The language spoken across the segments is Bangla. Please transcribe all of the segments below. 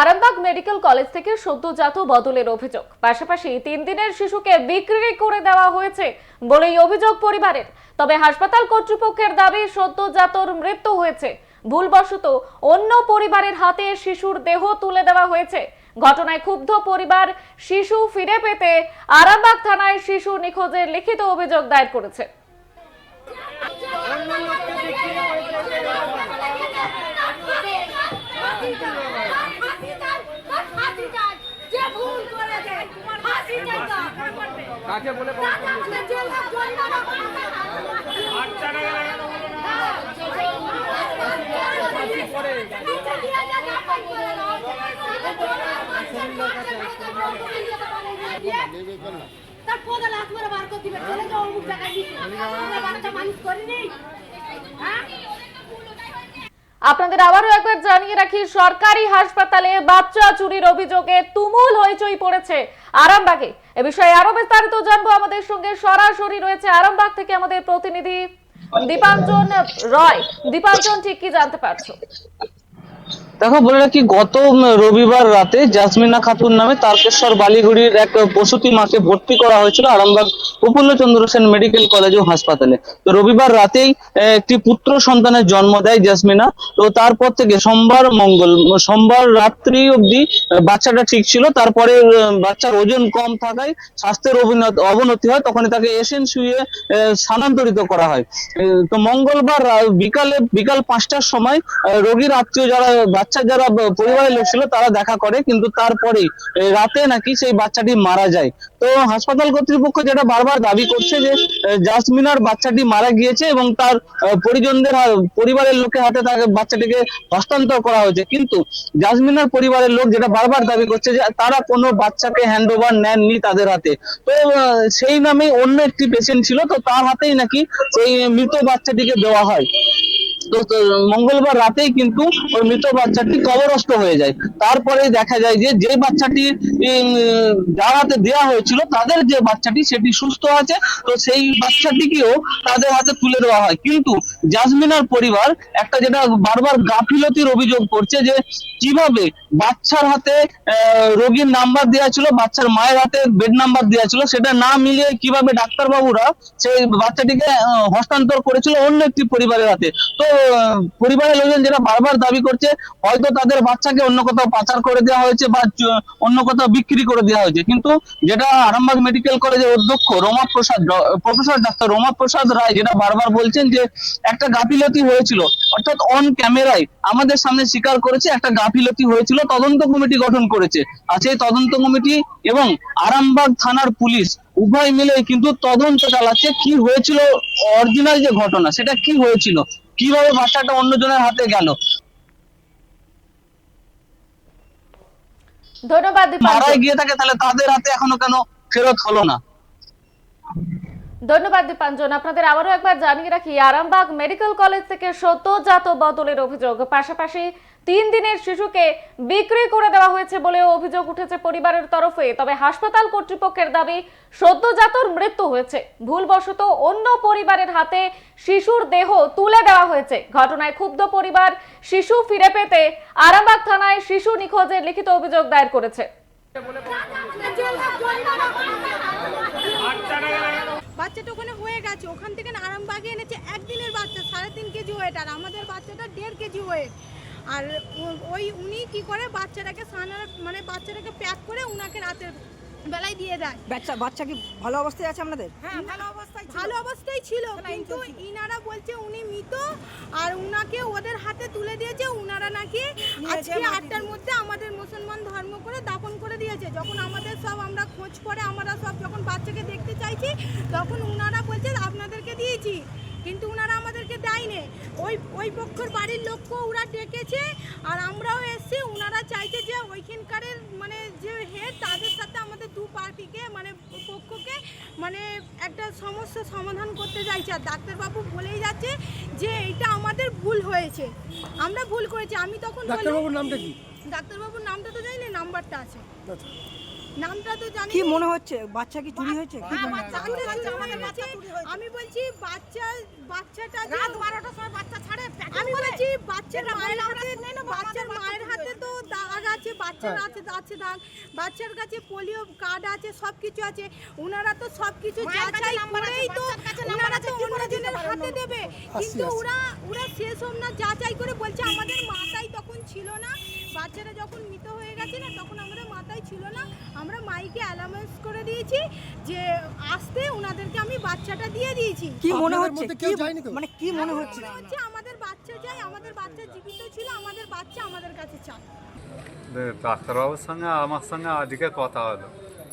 আরামবাগ মেডিকেল কলেজ থেকে সদ্যজাত বদলের অভিযোগ। পাশাপাশি তিন দিনের শিশুকে বিক্রি করে দেওয়া হয়েছে বলেই অভিযোগ পরিবারের। তবে হাসপাতাল কর্তৃপক্ষের দাবি, সদ্যজাতর মৃত্যু হয়েছে। ভুলবশত অন্য পরিবারের হাতে শিশুর দেহ তুলে দেওয়া হয়েছে। ঘটনায় ক্ষুব্ধ পরিবার শিশু ফিরে পেতে আরামবাগ থানায় শিশু নিখোঁজের লিখিত অভিযোগ দায়ের করেছে। কাকে বলে তার কোদা লাত মেরে বার করে দিবে চলে যাও অমুক জায়গায় আমরা বাচ্চা মানুষ করিনি হ্যাঁ আপনাদের আবারও একবার জানিয়ে রাখি সরকারি হাসপাতালে বাচ্চা চুরির অভিযোগে তুমুল হইচই পড়েছে আরামবাগে। এ বিষয়ে আরও বিস্তারিত জানব আমাদের সঙ্গে। সরাসরি রয়েছে আরামবাগ থেকে আমাদের প্রতিনিধি দীপাঞ্জন রয়। দীপাঞ্জন, ঠিক কি জানতে পারছ? দেখো, বলে রাখি, গত রবিবার রাতে জাসমিনা খাতুন নামে তারকেশ্বর বালিগুড়ির এক প্রসূতি মাকে ভর্তি করা হয়েছিল আরামবাগ প্রফুল্ল চন্দ্র সেন মেডিকেল কলেজ ও হাসপাতালে। তো রবিবার রাতেই একটি পুত্র সন্তানের জন্ম দেয় জাসমিনা। তো তারপর থেকে সোমবার মঙ্গল, সোমবার রাত্রি অবধি বাচ্চাটা ঠিক ছিল। তারপরে বাচ্চার ওজন কম থাকায় স্বাস্থ্যের অবনতি হয়। তখন তাকে এসেন শুয়ে স্থানান্তরিত করা হয়। তো মঙ্গলবার বিকালে, বিকাল পাঁচটার সময় রোগীর আত্মীয় যারা বাচ্চা যারা পরিবারের লোক ছিল, তারা দেখা করে, কিন্তু তারপরে রাতে নাকি সেই বাচ্চাটি মারা যায়। তো হাসপাতাল কর্তৃপক্ষ যেটা বারবার দাবি করছে যে জাসমিনার বাচ্চাটি মারা গিয়েছে এবং তার পরিজনদের পরিবারের লোকের হাতে তাকে বাচ্চাটিকে হস্তান্তর করা হয়েছে। কিন্তু জাসমিনার পরিবারের লোক যেটা বারবার দাবি করছে যে, তারা কোনো বাচ্চাকে হ্যান্ড ওভার নেননি তাদের হাতে। তো সেই নামে অন্য একটি পেশেন্ট ছিল, তো তার হাতেই নাকি সেই মৃত বাচ্চাটিকে দেওয়া হয়। মঙ্গলবার রাতেই কিন্তু ওই মৃত বাচ্চাটি কবরস্থ হয়ে যায়। তারপরে দেখা যায় যে যে বাচ্চাটি উম, যার দেওয়া হয়েছিল তাদের যে বাচ্চাটি সেটি সুস্থ আছে। তো সেই বাচ্চাটিকেও তাদের হাতে তুলে দেওয়া হয়। কিন্তু জাসমিনার পরিবার একটা যেটা বারবার গাফিলতির অভিযোগ করছে যে কীভাবে বাচ্চার হাতে রোগীর নাম্বার দেওয়া ছিল বাচ্চার মায়ের হাতে বেড নাম্বার দেওয়া ছিল সেটা না মিলিয়ে কীভাবে ডাক্তার বাবুরা সেই বাচ্চাটিকে হস্তান্তর করেছিল অন্য একটি পরিবারের হাতে। তো পরিবারের লোকজন যেটা বারবার দাবি করছে, হয়তো তাদের বাচ্চাকে অন্য কোথাও পাচার করে দেওয়া হয়েছে বা অন্য কোথাও বিক্রি করে দেওয়া হয়েছে। কিন্তু যেটা আরামবাগ মেডিকেল কলেজের অধ্যক্ষ রমা প্রসাদ প্রফেসর ডাক্তার রমা প্রসাদ রায় যেটা বারবার বলছেন যে, একটা গাফিলতি হয়েছিল, অর্থাৎ অন ক্যামেরায় আমাদের সামনে স্বীকার করেছে, একটা গাফিলতি হয়েছিল, তদন্ত কমিটি গঠন করেছে। আর সেই তদন্ত কমিটি এবং আরামবাগ থানার পুলিশ উভয় মিলে কিন্তু তদন্ত চালাচ্ছে, কি হয়েছিল অরিজিনাল যে ঘটনা, সেটা কি হয়েছিল কীভাবে ভাষাটা অন্যজনের হাতে গেল? ধন্যবাদ মারাই গিয়ে থাকে তাহলে তাদের হাতে এখনও কেন ফেরত হলো না? ধন্যবাদ দীপাঞ্জন আপনাদের আবারও একবার জানিয়ে রাখি আরামবাগ মেডিকেল কলেজ থেকে সদ্যজাত বদলের অভিযোগ পাশাপাশি তিন দিনের শিশুকে বিক্রি করে দেওয়া হয়েছে বলে অভিযোগ উঠেছে পরিবারের তরফে তবে হাসপাতাল কর্তৃপক্ষের দাবি সদ্যজাতর মৃত্যু হয়েছে ভুলবশত অন্য পরিবারের হাতে শিশুর দেহ তুলে দেওয়া হয়েছে ঘটনায় ক্ষুব্ধ পরিবার শিশু ফিরে পেতে আরামবাগ থানায় শিশু নিখোঁজের লিখিত অভিযোগ দায়ের করেছে বাচ্চাটা ওখানে হয়ে গেছে। ওখান থেকে না আরামবাগে এনেছে একদিনের বাচ্চা সাড়ে তিন কেজি ওয়েট আর আমাদের বাচ্চাটা দেড় কেজি ওয়েট আর ওই উনি কি করে বাচ্চাটাকে সানার মানে বাচ্চাটাকে প্যাক করে ওনাকে রাতের বেলায় দিয়ে দেয়। বাচ্চা বাচ্চা কি ভালো অবস্থায় আছে আপনাদের? হ্যাঁ ভালো অবস্থায় ভালো অবস্থায় ছিল কিন্তু ইনারা বলছে উনি মৃত আর উনাকে ওদের হাতে তুলে দিয়েছে উনারা নাকি আজকে আটটার মধ্যে আমাদের মুসলমান ধর্ম করে দাপন করে দিয়েছে। যখন আমাদের সব আমরা খোঁজ করে আমরা সব যখন বাচ্চাকে দেখতে চাইছি তখন উনারা বলছে আপনাদেরকে দিয়েছি। কিন্তু ওনারা আমাদেরকে দেয়নি। ওই ওই পক্ষের বাড়ির লোককেও ওরা ডেকেছে আর আমরাও এসেছি ওনারা চাইছে যে ওইখানকারের মানে যে হেড তাদের সাথে আমাদের দু পার্টিকে মানে পক্ষকে মানে একটা সমস্যা সমাধান করতে চাইছে। আর ডাক্তারবাবু বলেই যাচ্ছে যে এটা আমাদের ভুল হয়েছে। আমরা ভুল করেছি। আমি তখন ডাক্তারবাবুর নামটা কি? ডাক্তারবাবুর নামটা তো জানি না নাম্বারটা আছে। নামটা তো জানি কি মনে হচ্ছে? বাচ্চা কি চুরি হয়েছে? হ্যাঁ, আমি বলছি বাচ্চা বাচ্চাটা রাত বারোটার সময় বাচ্চা ছাড়ে আমি বলছি বাচ্চার মায়ের হাতে বাচ্চার মায়ের হাতে তো দাগ আছে বাচ্চার আছে আছে দাগ। বাচ্চার কাছে পোলিও কার্ড আছে সব কিছু আছে ওনারা তো সব কিছু যাচাই করেই তো ওনারা তো অন্যজনের হাতে দেবে। কিন্তু ওরা ওরা সেসব না যাচাই করে বলছে আমাদের মাথায় তখন ছিল না বাচ্চারা যখন মৃত হয়ে গেছে না তখন আমাদের মাথায় ছিল না। আমরা মাইকে অ্যালাউন্স করে দিয়েছি যে আসতে ওনাদেরকে আমি বাচ্চাটা দিয়ে দিয়েছি। কি মনে হচ্ছে? কি? মানে কি মনে হচ্ছে? মনে হচ্ছে আমাদের বাচ্চা চাই আমাদের বাচ্চা জীবিত ছিল আমাদের বাচ্চা আমাদের কাছে চাই ডাক্তারবাবুর সঙ্গে আমার সঙ্গে আজকে কথা হলো।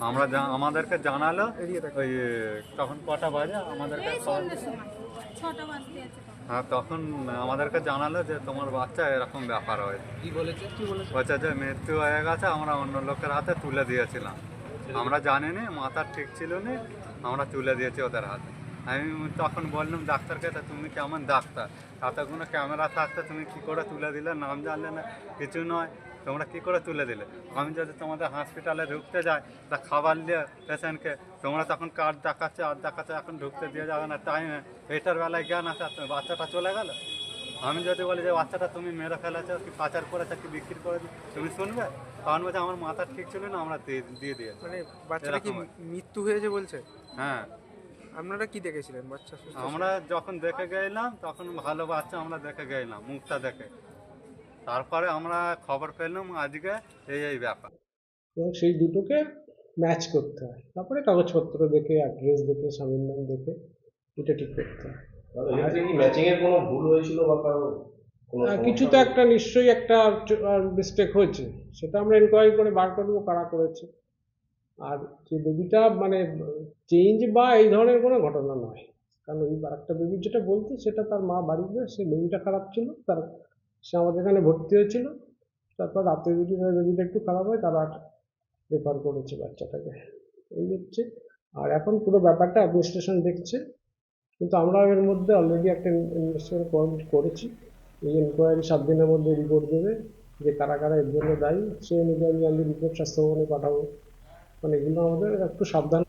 আমরা আমাদেরকে জানালো ওই তখন কটা বাজে? আমাদেরকে ছটা বাজতে আছে। তখন আমাদেরকে জানালো যে তোমার বাচ্চা এরকম ব্যাপার হয়। কি বলেছে? কি বলেছে? বাচ্চা যে মৃত্যু হয়ে গেছে আমরা অন্য লোকের হাতে তুলে দিয়েছিলাম। আমরা জানিনি মাথা ঠিক ছিল না আমরা তুলে দিয়েছি ওদের হাতে। আমি তখন বললাম ডাক্তারকে তা তুমি কেমন ডাক্তার? তাতে কোনো ক্যামেরা থাকতে তুমি কি করে তুলে দিলে? নাম জানলে না কিছু নয়। তোমরা কি করে তুলে দিলে? আমি যদি তোমাদের হসপিটালে ঢুকতে যাই তা খাবার দিয়ে পেশেন্টকে তোমরা তখন কার্ড দেখাচ্ছে আর দেখাচ্ছে এখন ঢুকতে দিয়ে যাবে না টাইমে এটার বেলায় জ্ঞান আছে বাচ্চাটা চলে গেল? আমি যদি বলি যে বাচ্চাটা তুমি মেরে ফেলেছো কি পাচার করেছ কি বিক্রি করে দিই তুমি শুনবে? কারণ বলছে আমার মাথা ঠিক ছিল না আমরা দিয়ে দিয়ে মানে বাচ্চাটা কি মৃত্যু হয়েছে বলছে? হ্যাঁ। আপনারা কি দেখেছিলেন বাচ্চা আমরা যখন দেখে গেলাম তখন ভালো বাচ্চা আমরা দেখে গেলাম মুখটা দেখে। তারপরে আমরা খবর পেলাম আজকে এই এই ব্যাপার। এবং সেই দুটোকে ম্যাচ করতে হয়। তারপরে কাগজপত্র দেখে অ্যাড্রেস দেখে স্বামীর নাম দেখে এটা ঠিক করতে হয়। ম্যাচিং এর কোনো ভুল হয়েছিল বা কিছু তো একটা নিশ্চয়ই একটা মিস্টেক হয়েছে। সেটা আমরা এনকোয়ারি করে বার করব কারা করেছে। আর যে বেবিটা মানে চেঞ্জ বা এই ধরনের কোনো ঘটনা নয়। কারণ ওই একটা বেবি যেটা বলতে সেটা তার মা বাড়িতে সে বেবিটা খারাপ ছিল তার সে আমাদের এখানে ভর্তি হয়েছিল। তারপর রাতে যদি বেবিটা একটু খারাপ হয়, তারা রেফার করেছে বাচ্চাটাকে। এই হচ্ছে। আর এখন পুরো ব্যাপারটা অ্যাডমিনিস্ট্রেশন দেখছে। কিন্তু আমরা এর মধ্যে অলরেডি একটা ইনভেস্টিগেশন করেছি। এই এনকোয়ারি সাত দিনের মধ্যে রিপোর্ট দেবে যে কারা কারা এর জন্য দায়ী। সেই অনুযায়ী আমি রিপোর্ট স্বাস্থ্য ভবনে পাঠাবো। মানে এগুলো আমাদের একটু সাবধান